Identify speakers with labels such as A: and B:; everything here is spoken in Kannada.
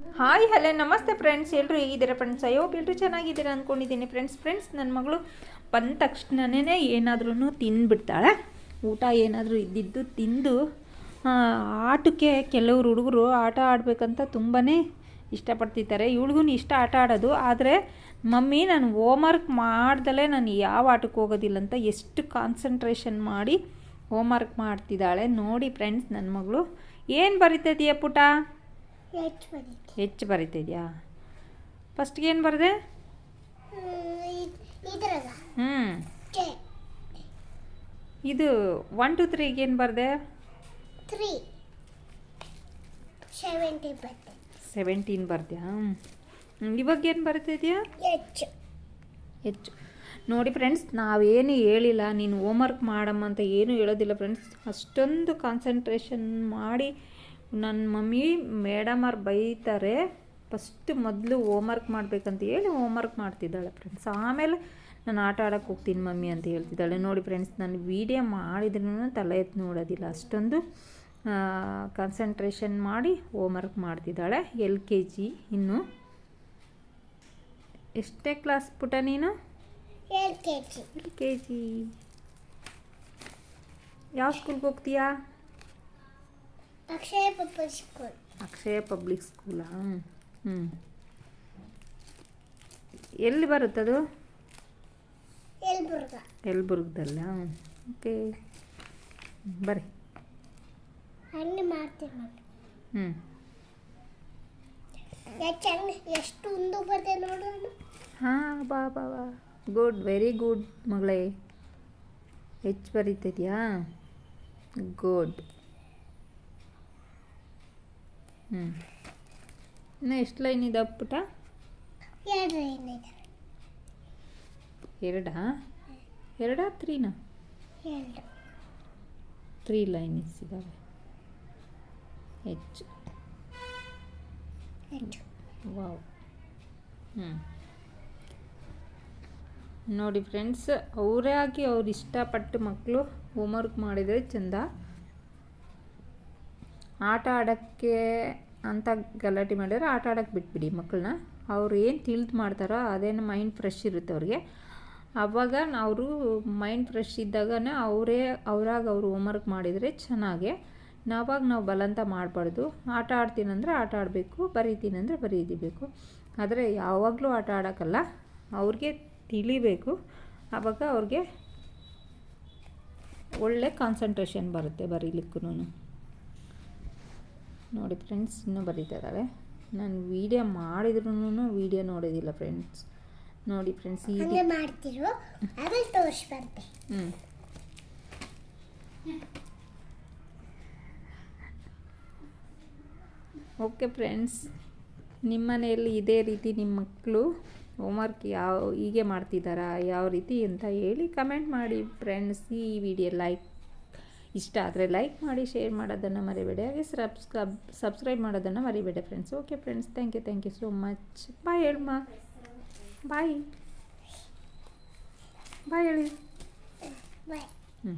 A: ಹಾಯ್ ಹಲೋ ನಮಸ್ತೆ ಫ್ರೆಂಡ್ಸ್ ಎಲ್ಲರೂ ಹೇಗಿದ್ದೀರಾ ಫ್ರೆಂಡ್ಸ್ ಅಯ್ಯೋ ಎಲ್ಲರೂ ಚೆನ್ನಾಗಿದ್ದೀರಾ ಅಂದ್ಕೊಂಡಿದ್ದೀನಿ ಫ್ರೆಂಡ್ಸ್ ಫ್ರೆಂಡ್ಸ್ ನನ್ನ ಮಗಳು ಬಂದ ತಕ್ಷಣನೇ ಏನಾದ್ರೂ ತಿಂದ್ಬಿಡ್ತಾಳೆ. ಊಟ ಏನಾದರೂ ಇದ್ದಿದ್ದು ತಿಂದು ಆಟಕ್ಕೆ ಕೆಲವರು ಹುಡುಗರು ಆಟ ಆಡಬೇಕಂತ ತುಂಬಾ ಇಷ್ಟಪಡ್ತಿದ್ದಾರೆ ಇವಳಿಗೂ ಇಷ್ಟ ಆಟ ಆಡೋದು. ಆದರೆ, ಮಮ್ಮಿ, ನಾನು ಹೋಮ್ವರ್ಕ್ ಮಾಡ್ದಲೇ ನಾನು ಯಾವ ಆಟಕ್ಕೆ ಹೋಗೋದಿಲ್ಲ ಅಂತ ಎಷ್ಟು ಕಾನ್ಸಂಟ್ರೇಷನ್ ಮಾಡಿ ಹೋಮ್ವರ್ಕ್ ಮಾಡ್ತಿದ್ದಾಳೆ. ನೋಡಿ ಫ್ರೆಂಡ್ಸ್ ನನ್ನ ಮಗಳು, ಏನು ಬರಿತಿದೀಯ ಪುಟ?
B: ಹೆಚ್ಚು
A: ಬರೀತಿದ್ಯಾ? ಫಸ್ಟ್ಗೆ ಏನು ಬರದೆ? ಹ್ಞೂ ಇದು ಒನ್ ಟು ತ್ರೀಗೆ ಏನು ಬರದೆ? ಸೆವೆಂಟೀನ್ ಬರ್ದ್ಯಾ? ಹ್ಞೂ ಇವಾಗ ಏನು ಬರ್ತಿದ್ಯಾ?
B: ಹೆಚ್ಚು
A: ಹೆಚ್ಚು ನೋಡಿ ಫ್ರೆಂಡ್ಸ್ ನಾವೇನು ಹೇಳಿಲ್ಲ ನೀನು ಹೋಮ್ವರ್ಕ್ ಮಾಡಮ್ಮ ಅಂತ ಏನೂ ಹೇಳೋದಿಲ್ಲ ಫ್ರೆಂಡ್ಸ್ ಅಷ್ಟೊಂದು ಕಾನ್ಸಂಟ್ರೇಷನ್ ಮಾಡಿ ನನ್ನ ಮಮ್ಮಿ ಮೇಡಮ್ ಅವ್ರು ಬೈತಾರೆ ಫಸ್ಟ್ ಮೊದಲು ಹೋಮ್ವರ್ಕ್ ಮಾಡಬೇಕಂತ ಹೇಳಿ ಹೋಮ್ವರ್ಕ್ ಮಾಡ್ತಿದ್ದಾಳೆ ಫ್ರೆಂಡ್ಸ್ ಆಮೇಲೆ ನಾನು ಆಟ ಆಡೋಕ್ಕೆ ಹೋಗ್ತೀನಿ ಮಮ್ಮಿ ಅಂತ ಹೇಳ್ತಿದ್ದಾಳೆ. ನೋಡಿ ಫ್ರೆಂಡ್ಸ್ ನಾನು ವೀಡಿಯೋ ಮಾಡಿದ್ರೂ ತಲೆ ಎತ್ತು ನೋಡೋದಿಲ್ಲ. ಅಷ್ಟೊಂದು ಕಾನ್ಸಂಟ್ರೇಷನ್ ಮಾಡಿ ಹೋಮ್ವರ್ಕ್ ಮಾಡ್ತಿದ್ದಾಳೆ ಎಲ್ ಕೆ ಜಿ ಇನ್ನು. ಎಷ್ಟೇ ಕ್ಲಾಸ್ ಪುಟ ನೀನು? L K G. ಯಾವ ಸ್ಕೂಲ್ಗೆ ಹೋಗ್ತೀಯಾ?
B: Akshaya public school.
A: Akshaya public ಸ್ಕೂಲಾ? ಹ್ಞೂ ಎಲ್ಲಿ ಬರುತ್ತದು
B: ಯಲಬುರ್ಗ.
A: ಯಲಬುರ್ಗದಲ್ಲ? ಓಕೆ. ಬರ್ರಿ.
B: ಅಲ್ಲಿ ಮಾಡ್ತೀನಿ
A: ಹ್ಞೂ
B: ಹಣ್ಣು ಎಷ್ಟು ಉಂದು ಬರ್ತದೆ ನೋಡೋಣ?
A: ಹಾಂ ಬಾ ಬಾ ಬಾ. ಗುಡ್ ವೆರಿ ಗುಡ್ ಮಗಳೇ. ಹೆಚ್ಚು ಬರೀತಿದ್ಯಾ ಗುಡ್ ಹ್ಞೂ ಇನ್ನು ಎಷ್ಟು ಲೈನ್ ಇದೆ ಪುಟ?
B: ಎರಡು ಎರಡ?
A: ಎರಡಾ ಎರಡಾ ತ್ರೀನಾ?
B: ಎರಡು.
A: ತ್ರೀ ಲೈನ್ಸ್ ಇದ್ದಾವೆ ಹೆಚ್ಚು. ವಾವ್. ಹ್ಞೂ ನೋಡಿ ಫ್ರೆಂಡ್ಸ್ ಅವರೇ ಆಗಿ ಅವ್ರು ಇಷ್ಟಪಟ್ಟು ಮಕ್ಕಳು ಹೋಮ್ವರ್ಕ್ ಮಾಡಿದರೆ ಚೆಂದ. ಆಟ ಆಡೋಕ್ಕೆ ಅಂತ ಗಲಾಟೆ ಮಾಡಿದ್ರೆ ಆಟ ಆಡೋಕ್ಕೆ ಬಿಟ್ಬಿಡಿ ಮಕ್ಕಳನ್ನ. ಅವ್ರು ಏನು ತಿಳಿದು ಮಾಡ್ತಾರೋ ಅದೇನು ಮೈಂಡ್ ಫ್ರೆಶ್ ಇರುತ್ತೆ ಅವ್ರಿಗೆ. ಆವಾಗ ಅವರು ಮೈಂಡ್ ಫ್ರೆಶ್ ಇದ್ದಾಗನೇ ಅವರೇ, ಅವರಾಗ ಅವರು ಹೋಮ್ವರ್ಕ್ ಮಾಡಿದರೆ ಚೆನ್ನಾಗೆ. ನಾವಾಗ ನಾವು ಬಲಂತ ಮಾಡಬಾರ್ದು. ಆಟ ಆಡ್ತೀನಂದ್ರೆ ಆಟ ಆಡಬೇಕು ಬರೀತೀನಂದರೆ ಬರೀದಿಬೇಕು. ಆದರೆ ಯಾವಾಗಲೂ ಆಟ ಆಡೋಕ್ಕಲ್ಲ ಅವ್ರಿಗೆ ತಿಳಿಬೇಕು. ಆವಾಗ ಅವ್ರಿಗೆ ಒಳ್ಳೆ ಕಾನ್ಸಂಟ್ರೇಷನ್ ಬರುತ್ತೆ ಬರೀಲಿಕ್ಕೂ ನೋಡಿ ಫ್ರೆಂಡ್ಸ್ ಇನ್ನೂ ಬರೀತಾ ಇದ್ದಾಳೆ ನಾನು ವೀಡಿಯೋ ಮಾಡಿದ್ರೂ ವೀಡಿಯೋ ನೋಡೋದಿಲ್ಲ ಫ್ರೆಂಡ್ಸ್. ನೋಡಿ ಫ್ರೆಂಡ್ಸ್ ಈ
B: ಮಾಡ್ತಿರೋ ಅದ್ರಲ್ಲಿ ತೋರಿಸ್ಬಾರ್ದೆ
A: ಹ್ಞೂ ಓಕೆ ಫ್ರೆಂಡ್ಸ್ ನಿಮ್ಮ ಮನೆಯಲ್ಲಿ ಇದೇ ರೀತಿ ನಿಮ್ಮ ಮಕ್ಕಳು ಹೋಮ್ವರ್ಕ್ ಯಾವ ಹೀಗೆ ಮಾಡ್ತಿದ್ದಾರಾ ಯಾವ ರೀತಿ ಅಂತ ಹೇಳಿ ಕಮೆಂಟ್ ಮಾಡಿ ಫ್ರೆಂಡ್ಸ್ ಈ ವಿಡಿಯೋ ಲೈಕ್ ಇಷ್ಟ ಆದರೆ ಲೈಕ್ ಮಾಡಿ ಶೇರ್ ಮಾಡೋದನ್ನು ಮರಿಬೇಡಿ. ಹಾಗೆ ಸಬ್ಸ್ಕ್ರಬ್ ಸಬ್ಸ್ಕ್ರೈಬ್ ಮಾಡೋದನ್ನು ಮರಿಬೇಡಿ friends okay friends thank you thank you so much bye ಹೇಳಮ್ಮ. ಬಾಯ್ ಬಾಯ್ ಹೇಳಿ.
B: ಬಾಯ್
A: ಹ್ಞೂ